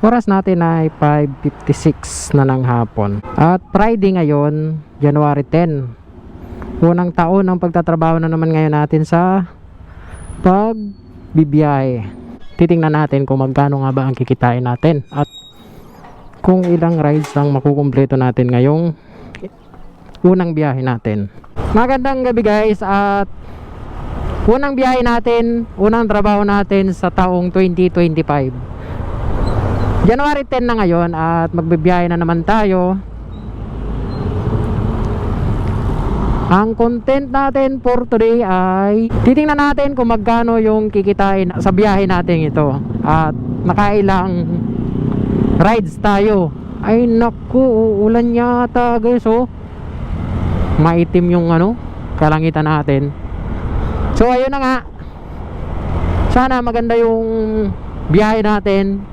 Oras natin ay 5.56 na ng hapon. At Friday ngayon, January 10. Unang taon ng pagtatrabaho na naman ngayon natin sa pagbibiyahe. Titingnan natin kung magkano nga ba ang kikitain natin at kung ilang rides ang makukumpleto natin ngayong unang biyahe natin. Magandang gabi guys at unang biyahe natin, unang trabaho natin sa taong 2025. January 10 na ngayon at magbibiyahe na naman tayo. Ang content natin for today ay titingnan natin kung magkano yung kikitain sa biyahe natin ito. At nakailang rides tayo. Ay naku, uulan yata guys oh. Maitim yung ano, kalangitan natin. So ayun na nga. Sana maganda yung biyahe natin.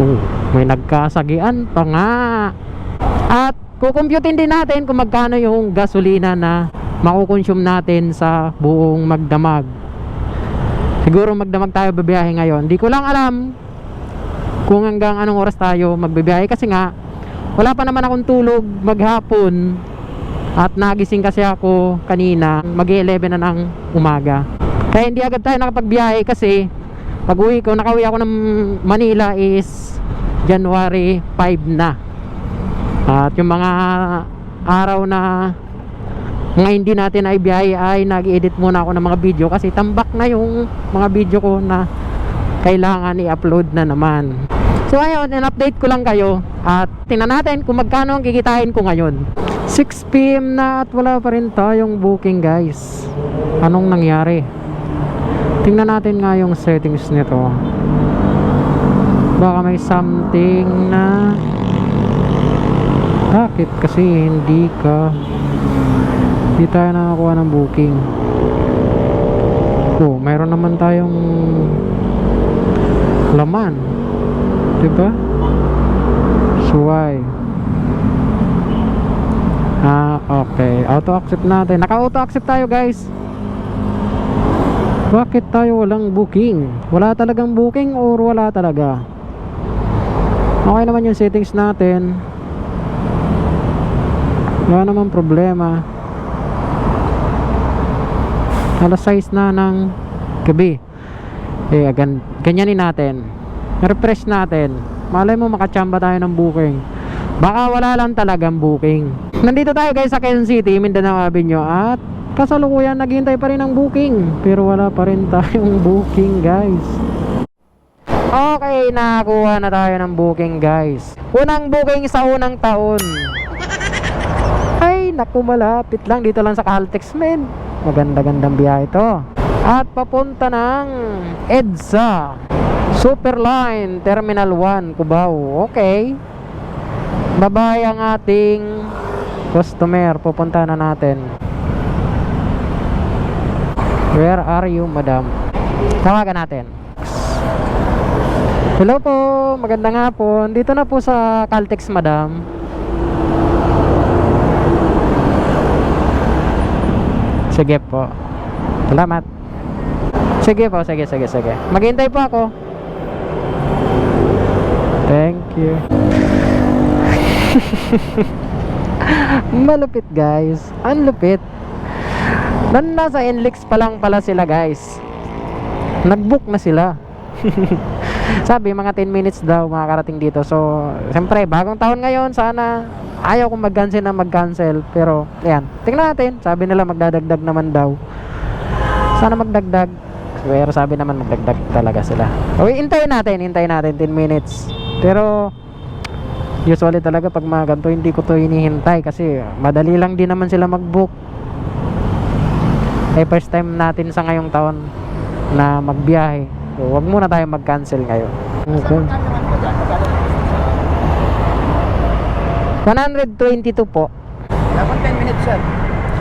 Oh, may nagkasagian pa nga. At kukumputin din natin kung magkano yung gasolina na makukonsume natin sa buong magdamag. Siguro magdamag tayo babiyahe ngayon. Di ko lang alam kung hanggang anong oras tayo magbibiyahe kasi nga wala pa naman akong tulog maghapon at nagising kasi ako kanina mag 11 na ng umaga kaya hindi agad tayo nakapagbiyahe kasi pag uwi ko nakauwi ako ng Manila is January 5 na. At yung mga araw na mga hindi natin ay biyahe ay nag-edit muna ako ng mga video kasi tambak na yung mga video ko na kailangan i-upload na naman. So ayun in-update ko lang kayo at tingnan natin kung magkano ang kikitain ko ngayon. 6pm na at wala pa rin tayong booking guys. Anong nangyari tingnan natin nga yung settings nito. Baka may something na bakit kasi hindi ka? Hindi tayo nakakuha ng booking. Oh mayroon naman tayong laman. Diba? So why? Ah okay. Auto accept natin. Naka auto accept tayo guys bakit tayo walang booking? Wala talagang booking or wala talaga? Okay naman yung settings natin. Wala naman problema. Alas 6 na ng gabi. Eh gan ganyanin natin. Refresh natin. Malay mo makachamba tayo ng booking. Baka wala lang talagang booking. Nandito tayo guys sa Quezon City Mindanao Avenue at kasalukuyan naghihintay pa rin ng booking pero wala pa rin tayong booking guys Okay, nakakuha na tayo ng booking guys. Unang booking sa unang taon. Ay, naku malapit lang. Dito lang sa Caltex men. Maganda-gandang biyahe ito. At papunta ng EDSA. Superline, Terminal 1, Cubao. Okay. Babay ang ating customer. Pupunta na natin. Where are you, madam? Tawagan natin. Hello po, magandang hapon. Dito na po sa Caltex, madam. Sige po. Salamat. Sige po, sige, sige, sige. Maghintay po ako. Thank you. Malupit guys. Ang lupit. Nan nasa Enlix pa lang pala sila guys. Nag-book na sila. Sabi mga 10 minutes daw makakarating dito. So, siyempre bagong taon ngayon, sana ayaw kong mag-cancel na mag-cancel. Pero, ayan, tingnan natin. Sabi nila magdadagdag naman daw. Sana magdagdag. Pero sabi naman magdagdag talaga sila. Okay, hintayin natin, hintayin natin 10 minutes. Pero, usually talaga pag mga ganito, hindi ko to hinihintay kasi madali lang din naman sila mag-book. Eh, first time natin sa ngayong taon na magbiyahe. So, wag muna tayo mag-cancel ngayon. Okay. 122 po. Dapat 10 minutes, sir.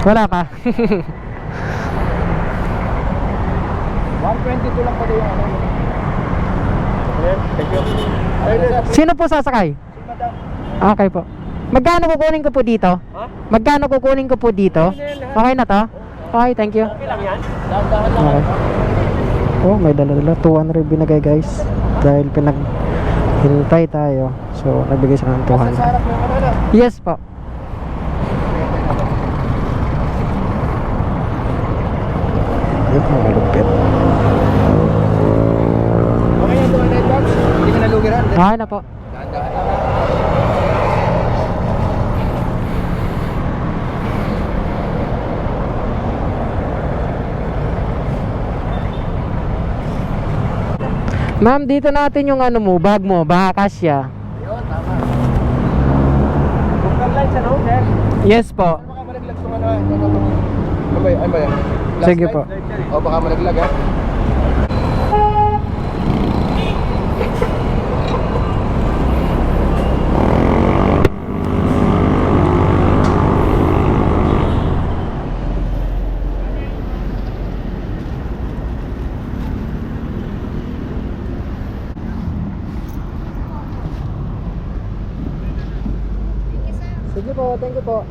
Wala ka. 122 lang pala yung ano. Okay, thank you. Ayun, sir. Sino po sasakay? Si madam. Okay po. Magkano kukunin ko po dito? Ha? Magkano kukunin ko po dito? Okay na to? Okay, thank you. Okay lang yan? Dahan-dahan lang. Okay. Oh, may dala-dala. 200 binagay guys. Dahil pinaghintay tayo. So, nagbigay sa ng Basta sa 200. harap yung ano na. Yes po. Ayun, malupit. Okay yan, 200 bucks. Hindi ka nalugiran. Okay na po. Dahan-dahan lang Ma'am, dito natin yung ano mo, bag mo, baka kasya. Yun, tama. Local lights, ano, sir? Yes po. Baka malaglag itong ano, ano, ano, ano ba yun? Ano ba yan? Last Sige light? po. O, baka malaglag ha. Sige po, thank you po.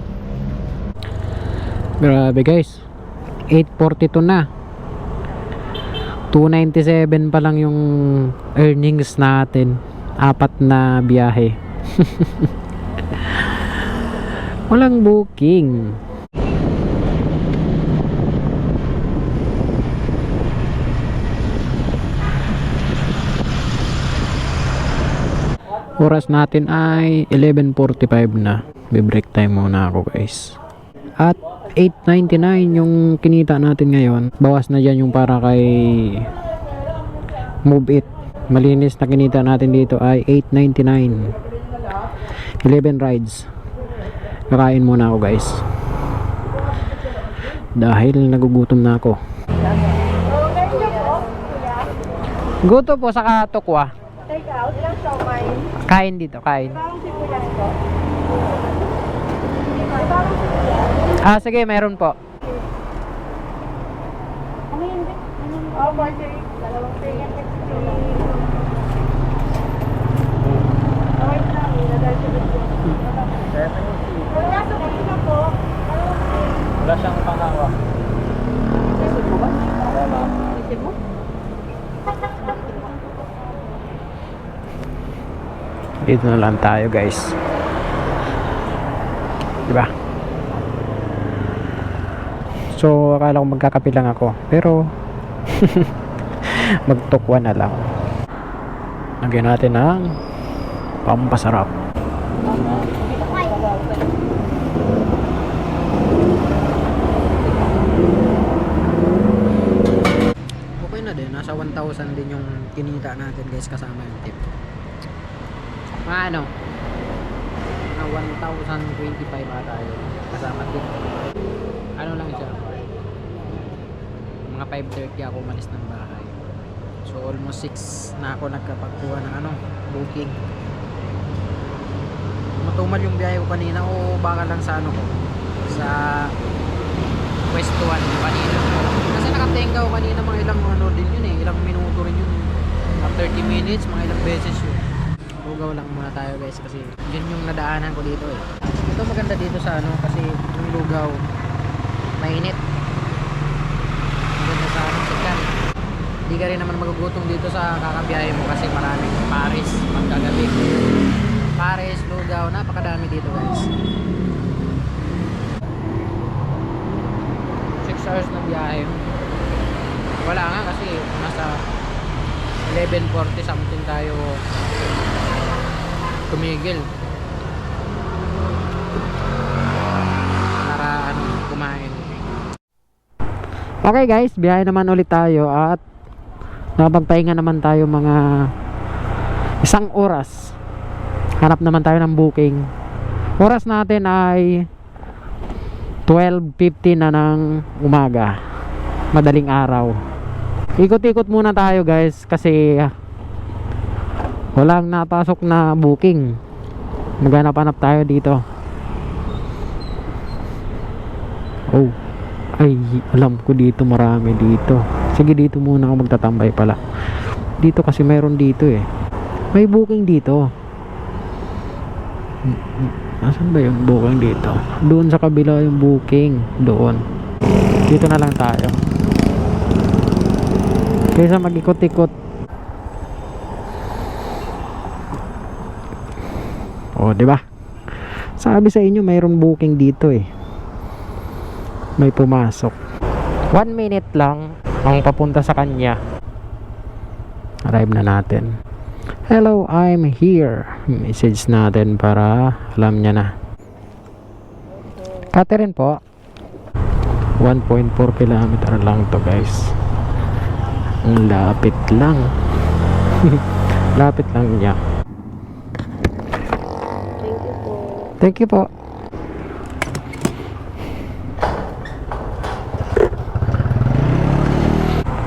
Grabe guys. 842 na. 297 pa lang yung earnings natin. Apat na biyahe. Walang booking. Oras natin ay 11.45 na. Be-break time muna ako guys. At 8.99 yung kinita natin ngayon. Bawas na dyan yung para kay Move It. Malinis na kinita natin dito ay 8.99. 11 rides. Kakain muna ako guys. Dahil nagugutom na ako. Guto po sa tukwa. Take out, ilang siomay? Kain dito, kain. Ah, sige, meron po. Ano yun? Oh, burger. Dalawang tingin. Okay lang, ilagay sa gusto. Wala sa kanina po. Wala siyang pangawa. Isip mo ba? Isip mo? Dito na lang tayo guys. Diba? So, akala ko magkakape lang ako. Pero, magtukwa na lang. Lagyan natin ng pampasarap. Okay na din. Nasa 1,000 din yung kinita natin guys kasama yung tip. Ano? Na 1,025 ata yun. Kasama tip. Ano lang siya? Mga 5.30 ako umalis ng bahay. So almost 6 na ako nagkapagkuha ng ano, booking. Matumal yung biyahe ko kanina o baka lang sa ano ko sa West 1 kanina. Kasi nakatenga ko kanina mga ilang ano din yun eh, ilang minuto rin yun. Mga 30 minutes, mga ilang beses yun. Lugaw lang muna tayo guys kasi yun yung nadaanan ko dito eh. Ito maganda dito sa ano kasi yung lugaw mainit. Maganda sa ano sikat. Hindi ka rin naman magugutom dito sa kakabiyahe mo kasi maraming Paris pagkagabi. Paris, lugaw, napakadami dito guys. 6 hours na biyahe. Wala nga kasi nasa 11.40 something tayo tumigil. Para ano, kumain. Okay guys, biyahe naman ulit tayo at nakapagpahinga naman tayo mga isang oras. Hanap naman tayo ng booking. Oras natin ay 12.50 na ng umaga. Madaling araw. Ikot-ikot muna tayo guys kasi walang napasok na booking. Maghanap-hanap tayo dito. Oh. Ay, alam ko dito marami dito. Sige dito muna ako magtatambay pala. Dito kasi meron dito eh. May booking dito. Nasaan ba yung booking dito? Doon sa kabila yung booking. Doon. Dito na lang tayo. Kaysa mag-ikot-ikot. O, di ba? Sabi sa inyo, mayroon booking dito eh. May pumasok. One minute lang ang papunta sa kanya. Arrive na natin. Hello, I'm here. Message natin para alam niya na. Catherine po. 1.4 kilometer lang to guys. Ang lapit lang. lapit lang niya. Thank you po. Thank you po.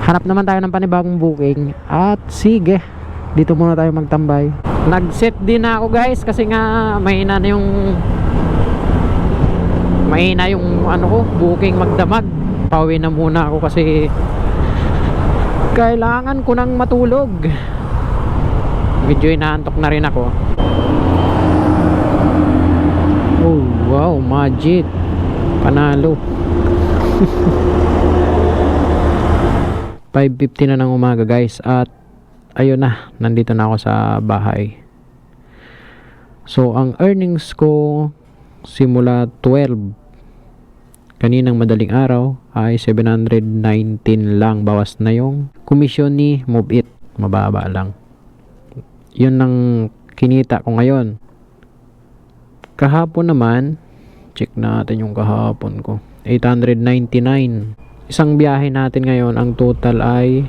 Hanap naman tayo ng panibagong booking at sige, dito muna tayo magtambay. Nag-set din na ako guys kasi nga mahina na yung mahina yung ano ko, booking magdamag. Pauwi na muna ako kasi kailangan ko nang matulog. Medyo inaantok na rin ako. Oh, wow, magic. Panalo. 5.50 na ng umaga guys at ayun na, nandito na ako sa bahay. So, ang earnings ko simula 12 kaninang madaling araw ay 719 lang bawas na yung komisyon ni Move It. Mababa lang. Yun ang kinita ko ngayon. Kahapon naman, check natin yung kahapon ko. 899. Isang biyahe natin ngayon, ang total ay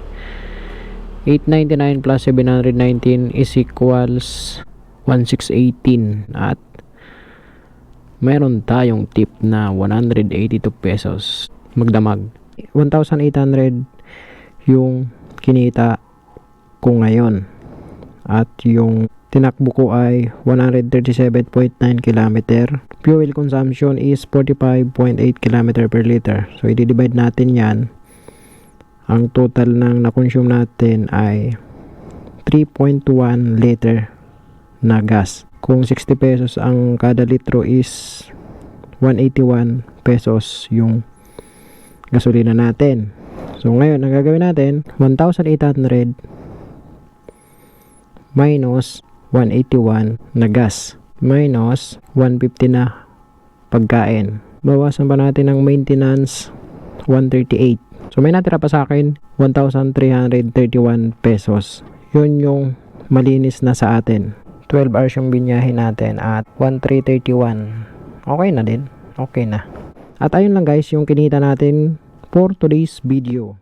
899 plus 719 is equals 1618 at meron tayong tip na 182 pesos. Magdamag. 1,800 yung kinita ko ngayon. At yung tinakbo ko ay 137.9 km fuel consumption is 45.8 km per liter. So i-divide natin yan. Ang total ng na-consume natin ay 3.1 liter na gas. Kung 60 pesos ang kada litro is 181 pesos yung gasolina natin. So ngayon ang gagawin natin 1,800 minus 181 na gas minus 150 na pagkain. Bawasan pa natin ang maintenance 138 so may natira pa sa akin 1,331 pesos. Yun yung malinis na sa atin. 12 hours yung binyahe natin at 1,331 okay na din. Okay na. At ayun lang guys yung kinita natin for today's video